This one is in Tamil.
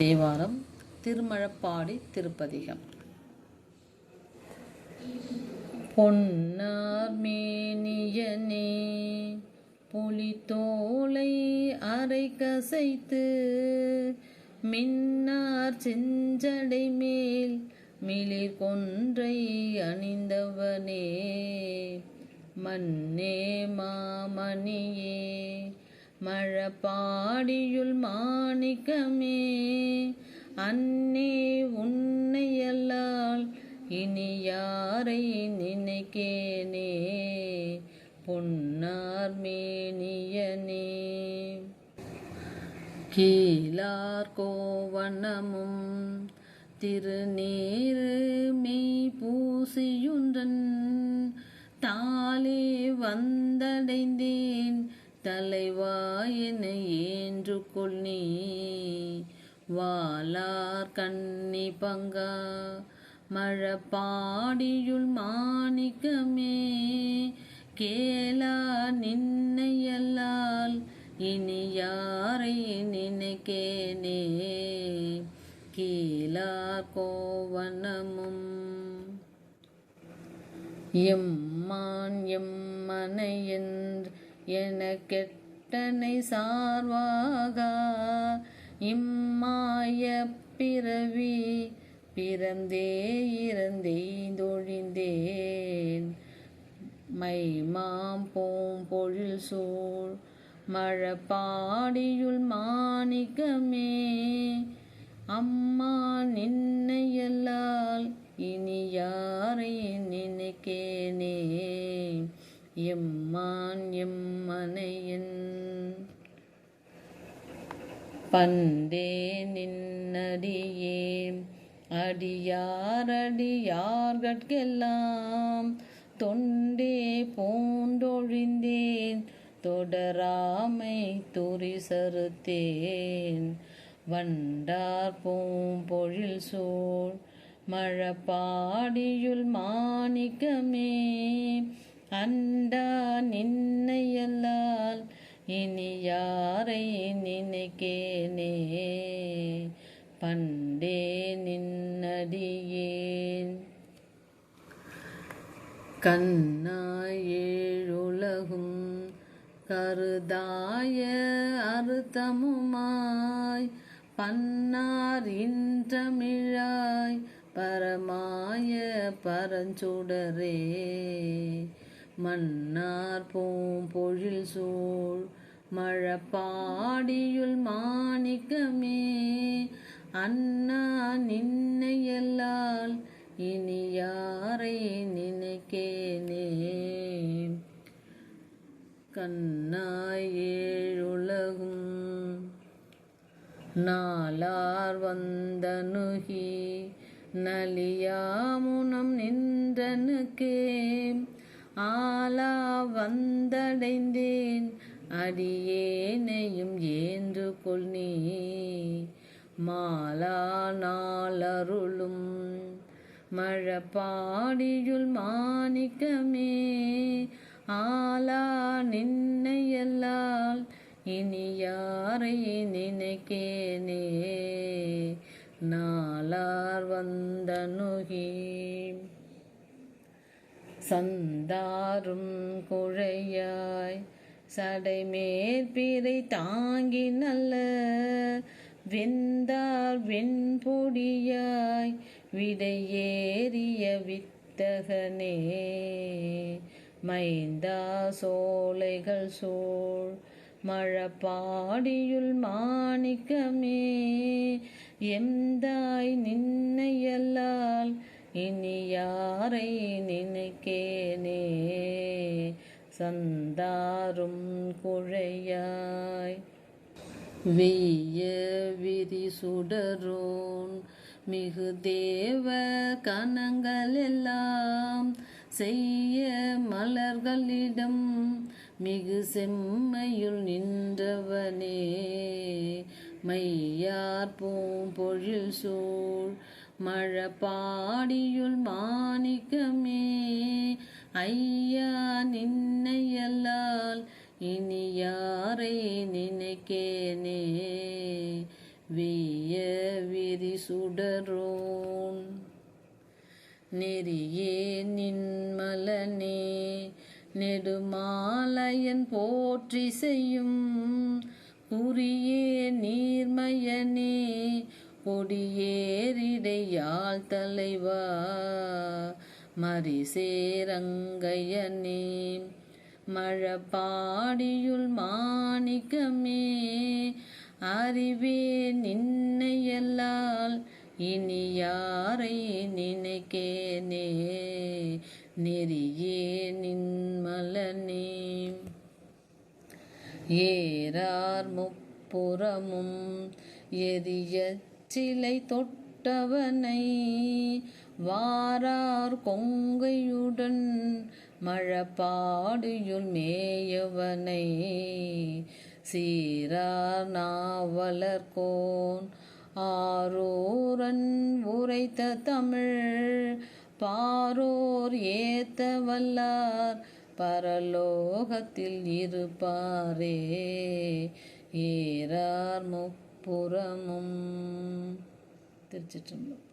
தேவாரம் திருமழப்பாடி திருப்பதிகம். பொன்னார் மேனியனே புலித்தோலை அரை கசைத்து மின்னார் செஞ்சடை மேல் மிளிர் கொன்றை அணிந்தவனே மன்னே மாமணியே மழப்பாடியுள் மாணிக்கமே அன்னே உன்னையல்லால் இனி யாரை நினைக்கேனே? பொன்னார் மேனியனே. கீழார் கோவணமும் திருநீரு மெய் பூசியுன்றன் தாலே வந்தடைந்தேன் தலைவாயின ஏன்று கொள் நீ? வாளார் கண்ணி பங்கா மழப்பாடியுள் மாணிக்கமே கேளா நின்னையல்லால் இனி யாரை நினைக்கேனே? கீழார் கோவனமும் எம்மான் எம்மனையென்று என கெட்டனை சார்வாகா? இம்மாய பிறவி பிறந்தே இறந்தேந்தொழிந்தேன் மைமாம் போம் பொழில் சூழ் மழப்பாடியுள் மாணிக்கமே. அம்மா நின்னையல்லால் இனி யாரை நினைக்கேனே? எம்மான் எம்மனையன் பண்டே நின்னடியே. அடியாரடியார்கட்கெல்லாம் தொண்டே போன்றொழிந்தேன் தொடராமை துரிசறுத்தேன். வண்டார் பூம்பொழில் சோழ் மழப்பாடியுள் மாணிக்கமே. அண்டா நின்னையல்லால் இனி யார் நினைக்கேனே பண்டே நின்னடியேன். கண்ணாய் ஏழுலகும் கருதாய அறுத்தமுமாய் பன்னார் இன்றமிழாய் பரமாய பரஞ்சுடரே. மன்னார் பூம்பொழில் சூழ் மழப்பாடியுள் மாணிக்கமே அண்ணா நின்னையல்லால் இனி யாரை நினைக்கேனே கண்ணாய் ஏழுலகும் நாளார் வந்தனுகி நலியாமுனம் நின்றனுக்கே ஆலா வந்தடைந்தேன் அடியேனையும் ஏந்து கொள் நீ மாலா நாளருளும் மழப்பாடியுள் மாணிக்கமே. ஆலா நின்னையல்லால் இனி யாரை நினைக்கேனே. நாளார் வந்தனுகி சந்தாரும் குழையாய் சடை சடைமேற்பிறை தாங்கி நல்ல வெந்தார் வெண்பொடியாய் விடையேறிய வித்தகனே. மைந்தா சோலைகள் சூழ் மழப்பாடியுள் மாணிக்கமே. எந்தாய் நின்னையல்லால் இனி யாரை நினைக்கேனே. சந்தாரும் குழையாய். வெய்ய விரி சுடரோன் மிகு தேவ கணங்கள் எல்லாம் செய்ய மலர்களிடம் மிகு செம்மையுள் நின்றவனே. மையார் பூம்பொழில் சூழ் மழப்பாடியுள் மாணிக்கமே. ஐயா நின்னையல்லால் இனி யாரை நினைக்கேனே? வெய்ய விரி சுடரோன். நெறியே நின்மலனே நெடுமாலையன் போற்றி செய்யும். குறியே நீர்மயனே கொடியேறிடையாள் தலைவா மறிசேரங்கையனே மழப்பாடியுள் மாணிக்கமே அறிவே நின்னையல்லால் இனி யாரை நினைக்கேனே நெறியே நின்மலனே. ஏறார் முப்புறமும் எரிய சிலை தொட்டவனை வாரார் கொங்கையுடன் மழப்பாடியுள் மேயவனை. சீரார் நாவலர்கோன் ஆரோரன் உரைத்த தமிழ் பாரோர் ஏத்த வல்லார் பரலோகத்தில் இருப்பாரே. ஏறார் முப்புறமும். திருச்சிற்றம்பலம்.